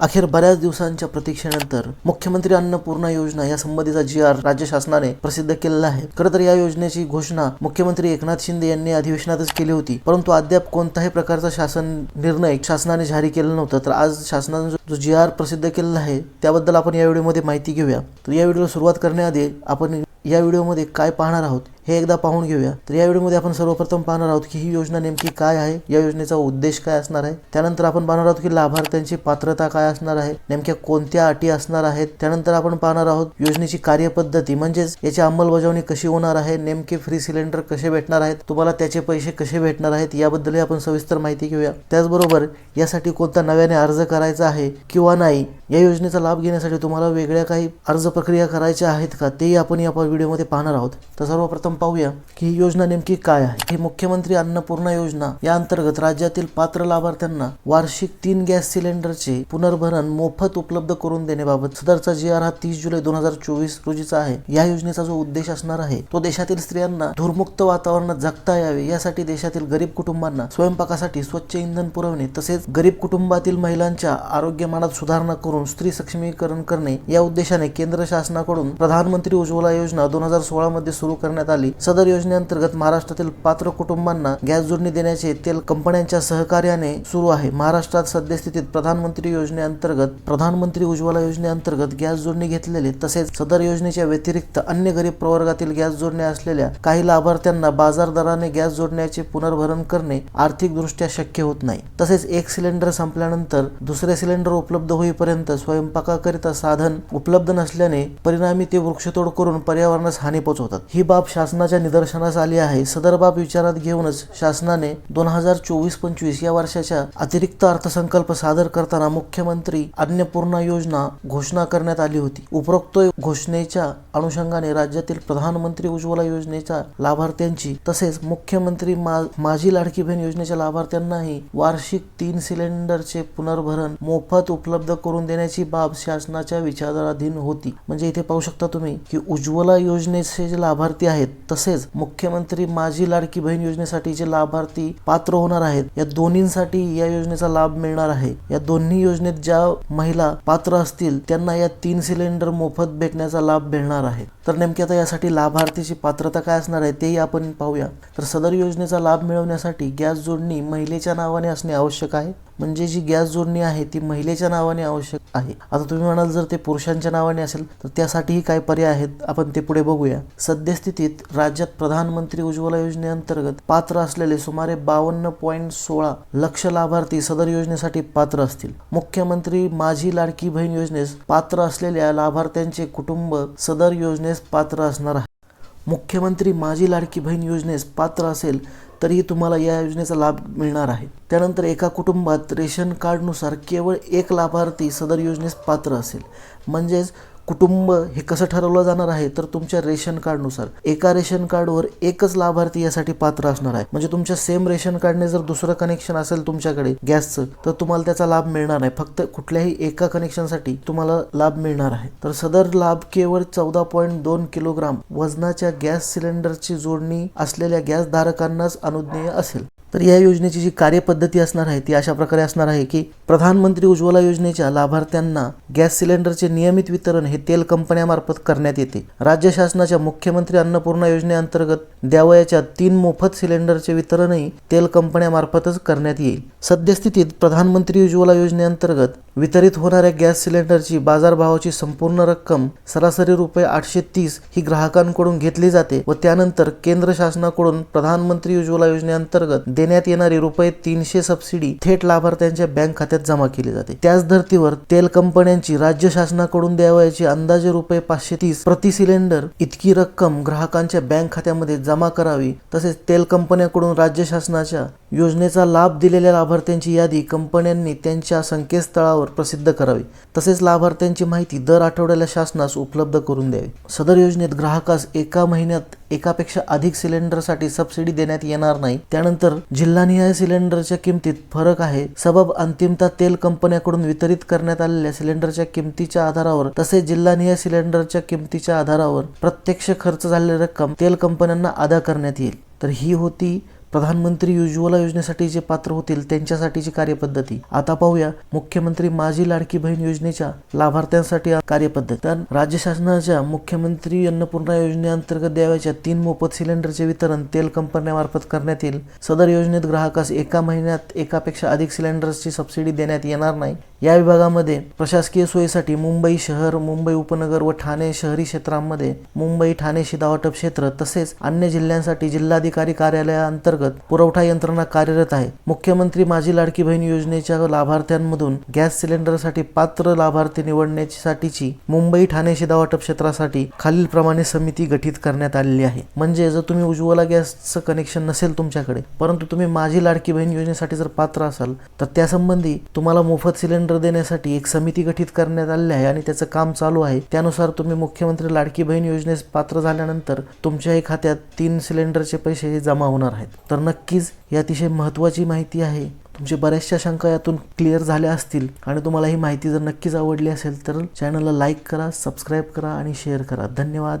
अखेर बऱ्याच दिवसांच्या प्रतीक्षेनंतर मुख्यमंत्री अन्नपूर्णा योजना या संबंधीचा जी आर राज्य शासनाने प्रसिद्ध केलेला आहे. खरं तर या योजनेची घोषणा मुख्यमंत्री एकनाथ शिंदे यांनी अधिवेशनातच केली होती. परंतु अद्याप कोणताही प्रकारचा शासन निर्णय शासनाने जारी केला नव्हता. तर आज शासनाने जो जी आर प्रसिद्ध केलेला आहे त्याबद्दल आपण या व्हिडिओमध्ये माहिती घेऊया. तर या व्हिडिओला सुरुवात करण्याआधी आपण या व्हिडिओमध्ये काय पाहणार आहोत हे एकदा पाहून घेऊया. तर या व्हिडिओमध्ये आपण सर्वप्रथम पाहणार आहोत की ही योजना नेमकी काय आहे या योजनेचा उद्देश काय असणार आहे त्यानंतर आपण पाहणार आहोत की लाभार्थ्यांची पात्रता काय असणार आहे नेमक्या कोणत्या अटी असणार आहेत त्यानंतर आपण पाहणार आहोत योजनेची कार्यपद्धती म्हणजेच याची अंमलबजावणी कशी होणार आहे नेमके फ्री सिलेंडर कसे भेटणार आहेत तुम्हाला त्याचे पैसे कसे भेटणार आहेत याबद्दलही आपण सविस्तर माहिती घेऊया. त्याचबरोबर यासाठी कोणता नव्याने अर्ज करायचा आहे किंवा नाही या योजनेचा लाभ घेण्यासाठी तुम्हाला वेगळ्या काही अर्ज प्रक्रिया करायच्या आहेत का तेही आपण या व्हिडिओमध्ये पाहणार आहोत. तर सर्वप्रथम पाहूया की ही योजना नेमकी काय आहे? ही मुख्यमंत्री अन्नपूर्णा योजना या अंतर्गत राज्यातील पात्र लाभार्थ्यांना वार्षिक तीन गॅस सिलेंडरचे पुनर्भरण मोफत उपलब्ध करून देण्याबाबत सदरचा जी आर हा तीस जुलै दोन हजार चोवीस रोजीचा आहे. या योजनेचा जो उद्देश असणार आहे तो देशातील स्त्रियांना धूरमुक्त वातावरणात जगता यावे यासाठी देशातील गरीब कुटुंबांना स्वयंपाकासाठी स्वच्छ इंधन पुरवणे तसेच गरीब कुटुंबातील महिलांच्या आरोग्यमानात सुधारणा करून स्त्री सक्षमीकरण करणे या उद्देशाने केंद्र शासनाकडून प्रधानमंत्री उज्ज्वला योजना दोन हजार सोळा मध्ये सुरू करण्यात आली. सदर योजनेअंतर्गत महाराष्ट्रातील पात्र कुटुंबांना गॅस जोडणी देण्याचे तेल कंपन्यांच्या सहकार्याने सुरू आहे. महाराष्ट्रात सद्यस्थितीत प्रधानमंत्री योजनेअंतर्गत प्रधानमंत्री उज्ज्वला योजनेअंतर्गत गॅस जोडणी घेतलेले तसेच सदर योजनेच्या व्यतिरिक्त अन्य गरीब प्रवर्गातील गॅस जोडण्या असलेल्या काही लाभार्थ्यांना बाजार दराने गॅस जोडण्याचे पुनर्भरण करणे आर्थिकदृष्ट्या शक्य होत नाही. तसेच एक सिलेंडर संपल्यानंतर दुसरे सिलेंडर उपलब्ध होईपर्यंत स्वयंपाकाकरिता साधन उपलब्ध नसल्याने परिणामी ते वृक्षतोड करून पर्यावरणास हानी पोहोचवतात. ही बाब शासनाच्या निदर्शनास आली आहे. सदर बाब विचारात घेऊनच शासनाने दोन हजार चोवीस पंचवीस या वर्षाच्या अतिरिक्त अर्थसंकल्प सादर करताना मुख्यमंत्री अन्नपूर्णा योजना घोषणा करण्यात आली होती. उपरोक्त घोषणेच्या अनुषंगाने राज्यातील प्रधानमंत्री उज्ज्वला योजनेच्या लाभार्थ्यांची तसेच मुख्यमंत्री मा- माझी लाडकी बहीण योजनेच्या लाभार्थ्यांनाही वार्षिक तीन सिलेंडरचे पुनर्भरण मोफत उपलब्ध करून देण्याची बाब शासनाच्या विचाराधीन होती. म्हणजे इथे पाहू शकता तुम्ही की उज्ज्वला योजनेचे जे लाभार्थी आहेत तसेच मुख्यमंत्री माझी लाडकी बहीण योजनेसाठी जे लाभार्थी पात्र होणार आहेत या दोन्हींसाठी या योजनेचा लाभ मिळणार आहे. या दोन्ही योजनेत ज्या महिला पात्र असतील त्यांना या तीन सिलेंडर मोफत भेटण्याचा लाभ मिळणार आहे. तर नेमकी आता यासाठी लाभार्थीची पात्रता काय असणार आहे तेही आपण पाहूया. तर सदर योजनेचा लाभ मिळवण्यासाठी गॅस जोडणी महिलेच्या नावाने असणे आवश्यक आहे. म्हणजे जी गॅस जोडणी आहे ती महिलेच्या नावाने आवश्यक आहे. आता तुम्ही म्हणाल जर ते पुरुषांच्या नावाने असेल तर त्यासाठीही काय पर्याय आहेत? आपण ते पुढे बघूया. सद्यस्थितीत राज्यात प्रधानमंत्री उज्ज्वला योजनेअंतर्गत पात्र असलेले सुमारे बावन्न पॉईंट सोळा लक्ष लाभार्थी सदर योजनेसाठी पात्र असतील. मुख्यमंत्री माझी लाडकी बहीण योजनेस पात्र असलेल्या लाभार्थ्यांचे कुटुंब सदर योजनेस पात्र असणार आहे. मुख्यमंत्री माझी लाडकी बहीण योजनेस पात्र असेल तरीही तुम्हाला या योजनेचा लाभ मिळणार आहे. त्यानंतर एका कुटुंबात रेशन कार्डनुसार केवळ एक लाभार्थी सदर योजनेस पात्र असेल. म्हणजेच कुटुंब हे कसं ठरवलं जाणार आहे तर तुमच्या रेशन कार्डनुसार. एका रेशन कार्डवर एकच लाभार्थी यासाठी पात्र असणार आहे. म्हणजे तुमच्या सेम रेशन कार्डने जर दुसरं कनेक्शन असेल तुमच्याकडे गॅसचं तर तुम्हाला त्याचा लाभ मिळणार नाही फक्त कुठल्याही एका कनेक्शनसाठी तुम्हाला लाभ मिळणार आहे. तर सदर लाभ केवळ चौदा पॉईंट दोन किलोग्राम वजनाच्या गॅस सिलेंडरची जोडणी असलेल्या गॅस धारकांनाच अनुज्ञेय असेल. तर या योजनेची जी कार्यपद्धती असणार आहे ती अशा प्रकारे असणार आहे की प्रधानमंत्री उज्ज्वला योजनेच्या लाभार्थ्यांना गॅस सिलेंडरचे नियमित वितरण हे तेल कंपन्यामार्फत करण्यात येते. राज्य शासनाच्या मुख्यमंत्री अन्नपूर्णा योजनेअंतर्गत द्यावयाच्या तीन मोफत सिलेंडरचे वितरणही तेल कंपन्यामार्फतच करण्यात येईल. सद्यस्थितीत प्रधानमंत्री उज्ज्वला योजनेअंतर्गत वितरित होणाऱ्या गॅस सिलेंडरची बाजारभावाची संपूर्ण रक्कम सरासरी रुपये आठशे तीस ही ग्राहकांकडून घेतली जाते व त्यानंतर केंद्र शासनाकडून प्रधानमंत्री उज्ज्वला योजनेअंतर्गत देण्यात येणारी रुपये तीनशे सबसिडी थेट लाभार्थ्यांच्या बँक खात्यात जमा केली जाते. त्याच धर्तीवर तेल कंपन्यांची राज्य शासनाकडून द्यावयाची अंदाजे रुपये पाचशे तीस प्रति सिलेंडर इतकी रक्कम ग्राहकांच्या बँक खात्यामध्ये जमा करावी तसेच तेल कंपन्याकडून राज्य शासनाच्या योजनेचा लाभ दिलेल्या लाभार्थ्यांची यादी कंपन्यांनी त्यांच्या संकेतस्थळावर प्रसिद्ध करावी. तसेच लाभार्थ्यांची माहिती दर आठवड्याला शासनास उपलब्ध करून द्यावी. सदर योजनेत ग्राहकास एका महिन्यात एकापेक्षा अधिक सिलेंडरसाठी सबसिडी देण्यात येणार नाही. त्यानंतर जिल्हानिहाय सिलेंडरच्या किमतीत फरक आहे. सबब अंतिमता तेल कंपन्याकडून वितरित करण्यात आलेल्या सिलेंडरच्या किमतीच्या आधारावर तसेच जिल्हानिहाय सिलेंडरच्या किमतीच्या आधारावर प्रत्यक्ष खर्च झालेली रक्कम तेल कंपन्यांना अदा करण्यात येईल. तर ही होती प्रधानमंत्री उज्ज्वला योजनेसाठी जे पात्र होतील त्यांच्यासाठीची कार्यपद्धती. आता पाहूया मुख्यमंत्री माझी लाडकी बहीण योजनेच्या लाभार्थ्यांसाठी कार्यपद्धती. तर राज्य शासनाच्या मुख्यमंत्री अन्नपूर्णा योजनेअंतर्गत द्यावयाच्या तीन मोफत सिलेंडरचे वितरण तेल कंपन्यामार्फत करण्यात येईल. सदर योजनेत ग्राहकास एका महिन्यात एकापेक्षा अधिक सिलेंडर्सची सबसिडी देण्यात येणार नाही. या विभागामध्ये प्रशासकीय सोयीसाठी मुंबई शहर मुंबई उपनगर व ठाणे शहरी क्षेत्रांमध्ये मुंबई ठाणे शिदावाटप क्षेत्र तसेच अन्य जिल्ह्यांसाठी जिल्हाधिकारी कार्यालयाअंतर्गत पुरवठा यंत्रणा कार्यरत आहे. मुख्यमंत्री माझी लाडकी बहीण योजनेच्या लाभार्थ्यांमधून गॅस सिलेंडरसाठी पात्र लाभार्थी निवडण्यासाठीची मुंबई ठाणे शिदा वाटप क्षेत्रासाठी खालीलप्रमाणे समिती गठीत करण्यात आलेली आहे. म्हणजे जर तुम्ही उज्ज्वला गॅसचं कनेक्शन नसेल तुमच्याकडे परंतु तुम्ही माझी लाडकी बहीण योजनेसाठी जर पात्र असाल तर त्यासंबंधी तुम्हाला मोफत सिलेंडर देण्यासाठी एक समिती गठीत करण्यात आलेली आहे आणि त्याचं काम चालू आहे. त्यानुसार तुम्ही मुख्यमंत्री लाडकी बहीण योजनेस पात्र झाल्यानंतर तुमच्याही खात्यात तीन सिलेंडरचे पैसे जमा होणार आहेत. तर नक्कीच ही अतिशय महत्त्वाची माहिती आहे. तुमच्या बऱ्याचशा शंका यातून क्लिअर झाल्या असतील आणि तुम्हाला ही माहिती जर नक्कीच आवडली असेल तर चॅनलला लाईक करा सबस्क्राईब करा आणि शेअर करा. धन्यवाद.